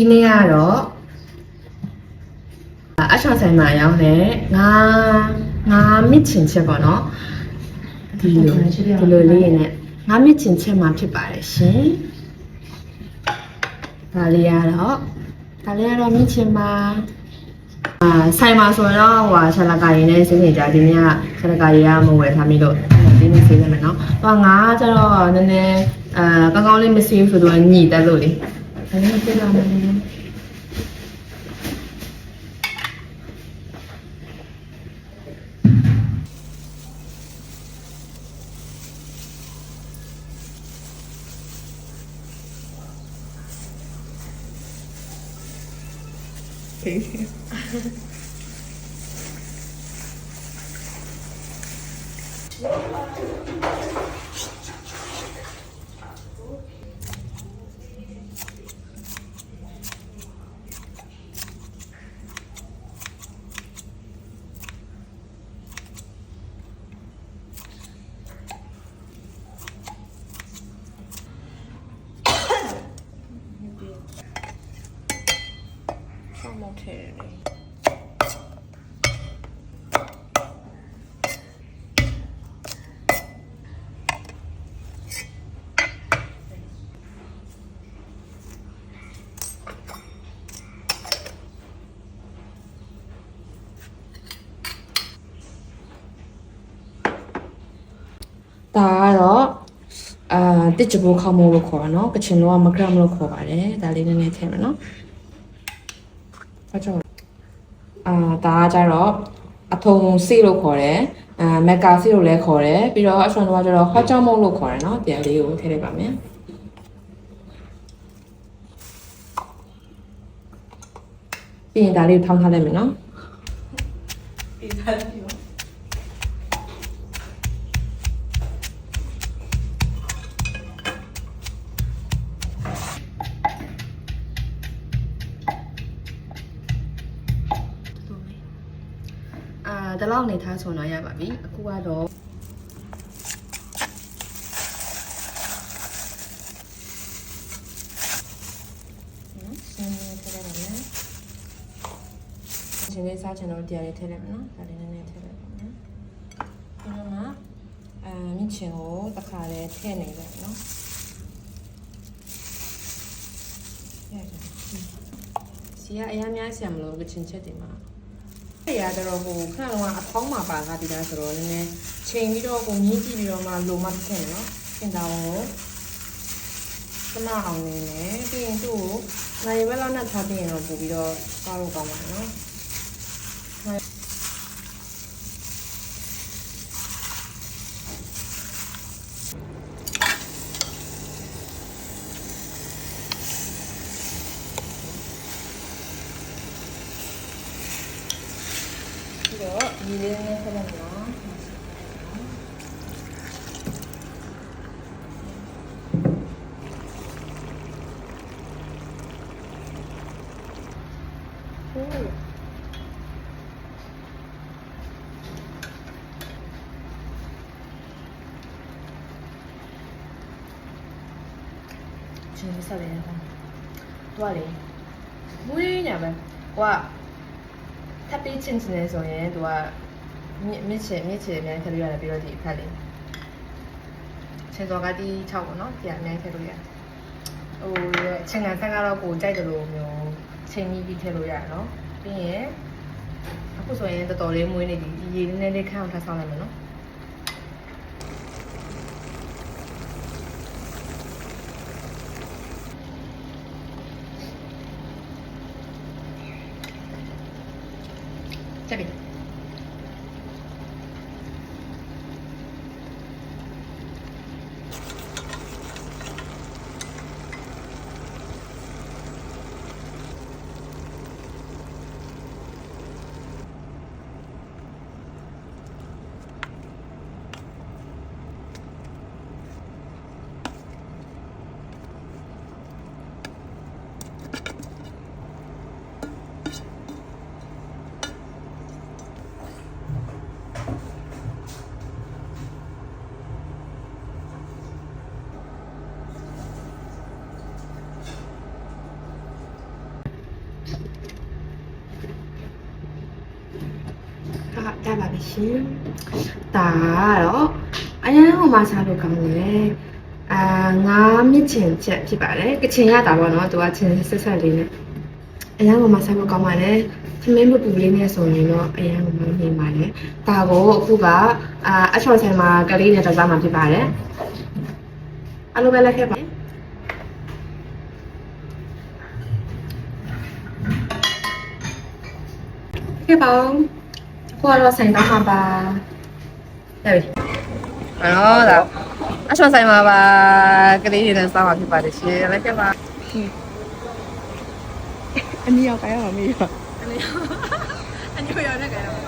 ဒီနေ့ကတော့အချောင်ဆိုင်မှာရောင်းတဲ့ငါငါမစ်ချင်ချက်ပေါ့နော်ဒီလိုဒီလိုလေးနဲ့ငါမစ်ချင်ချက်မှာဖြစ်ပါတယ်ရှင်ဒါလေးကတော့ဒါလေးကတော့မစ်ချင်ပါအာဆိုင်မှာဆိုတော့ဟိုဟာဆလာကာရီနဲ့စင်းနေကြဒီနေ့ကဆလာကာရီကမဝယ်ထားမိလို့ဒီနေ့ဆေးရမယ်နော်။ဟိုငါကကျတော့နည်းနည်းအာကောင်းကောင်းလေးမဆေးဘူးဆိုတော့ညှိတက်လို့လေ။ ဒါလေးမဆေးပါမယ်။ ဆောင်းမထဲတယ် ဒါကတော့အာတစ်ချဘိုးခေါမိုးလို့ခေါ်တာနော်ကချင်လောကမဂရမ်လို့ခေါ်ပါတယ်ဒါလေးနည်းနည်းထည့်မယ်နော်အကြောင်းအာဒါကကြတော့အထုံစေးလို့ခေါ်တယ်အာမက်ကာစေးလို့လည်းခေါ်တယ်ပြီးတော့အရှွန်တော့ကျတော့ဟောကြောင်းမုံလို့ခေါ်တယ်နော်ပြန်လေးကိုထည့်လိုက်ပါမယ်ပြီးရင်ဒါလေးကိုထောင်းထားလိုက်မယ်နော်ပြီးသားပြီ ဒီလောက်နေထားဆိုတော့ရပါပြီအခုကတော့နော်ဆင်းရဲထည့်လိုက်ပါမယ်ရှင်လေးစားချင်တော့တရားလေးထည့်လိုက်မယ်နော်ဒါလေးနည်းနည်းထည့်လိုက်ပါမယ်ဒီမှာမှအာမြင့်ချင်ကိုတစ်ခါလေးထည့်နေလိုက်နော်ရတယ်စီကအများများဆရာမလို့ကချင်ချက်တွေမှာအဲ့ ရတော့ဟိုခဏတော့အဖောင်းမှာပါကားပြီးသားဆိုတော့နည်းနည်းချိန်ပြီးတော့ကိုမြင်းကြည့်ပြီးတော့မှလိုမှဖြစ်နေနော်ပြင်တာကိုခဏအောင်နေတယ်ပြီးရင်သူ့ကိုနိုင်ဝက်လောက်နဲ့ထားပြီးရင်တော့ပို့ပြီးတော့စားလို့ကောင်းပါနော် ပြီးတော့ဒီလေးနဲ့ဆက်လိုက်နော်ဟိုးချင်းဆက်လိုက်နော်တွားလေဝေးညာပဲကွာ ထပ်ပြီးချင်းချင်းနေဆိုရင်သူကမြင့်မြင့်ချင်မြင့်ချင်အများကြီးထည့်လို့ရတယ်ပြီးတော့ဒီဖက်လေးချင်းစောကတိ6ပေါ့နော်ဒီကအများကြီးထည့်လို့ရတယ်ဟိုချင်းကန်ဆက်ကတော့ကိုကြိုက်တယ်လို့မျိုးချင်းကြီးပြီးထည့်လို့ရတယ်နော်ပြီးရင်အခုဆိုရင်တော်တော်လေးမွေးနေပြီဒီရေနည်းနည်းလေးခန့်အောင်ထပ်ဆောင်လိုက်မယ်နော် ချက်ပြီ ဟ ဒါပါပဲရှင်ဒါကတော့အရန်ဟိုမှာစားလို့ကောင်းတယ်အာငါးမြင့်ချင်ချက်ဖြစ်ပါတယ်ကချင်ရတာပေါ့နော်သူကချင်ဆက်ဆက်လေးနဲ့အရန်ဟိုမှာစားလို့ကောင်းပါတယ်သမင်းပပူလေးနဲ့ဆိုရင်တော့အရန်ဟိုမှာနေပါတယ်ဒါကိုအခုကအာအချော်ဆိုင်မှာကလေးနဲ့တစားမှာဖြစ်ပါတယ်အလိုပဲလက်ခဲ့ပါခဲ့ပါဦး ကိုကတော့ဆိုင်တော့မှာပါရပြီအဲ့တော့ဒါအချော်ဆိုင်မှာပါကလေးတွေနဲ့စားမှာဖြစ်ပါတယ်ရှင်လက်ခဲ့ပါအနည်းရောက်ကြရမှာမေးပါအညိုရတဲ့ကဲတော့